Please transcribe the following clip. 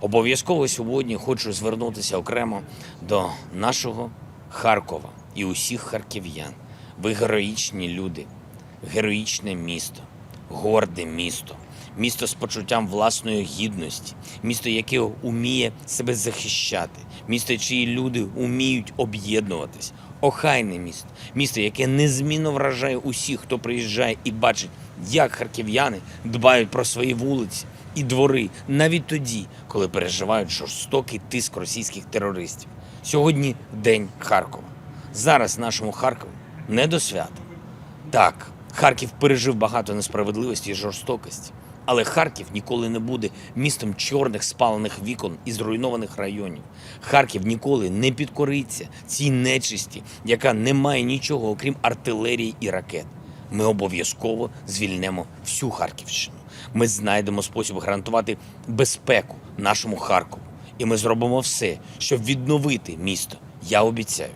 Обов'язково сьогодні хочу звернутися окремо до нашого Харкова і усіх харків'ян. Ви героїчні люди, героїчне місто, горде місто, місто з почуттям власної гідності, місто, яке уміє себе захищати, місто, чиї люди уміють об'єднуватись. Охайне місто, місто, яке незмінно вражає усіх, хто приїжджає і бачить, як харків'яни дбають про свої вулиці і двори навіть тоді, коли переживають жорстокий тиск російських терористів. Сьогодні день Харкова. Зараз нашому Харкову не до свята. Так, Харків пережив багато несправедливості і жорстокості, але Харків ніколи не буде містом чорних спалених вікон і зруйнованих районів. Харків ніколи не підкориться цій нечисті, яка не має нічого, окрім артилерії і ракет. Ми обов'язково звільнемо всю Харківщину. Ми знайдемо спосіб гарантувати безпеку нашому Харкову. І ми зробимо все, щоб відновити місто. Я обіцяю.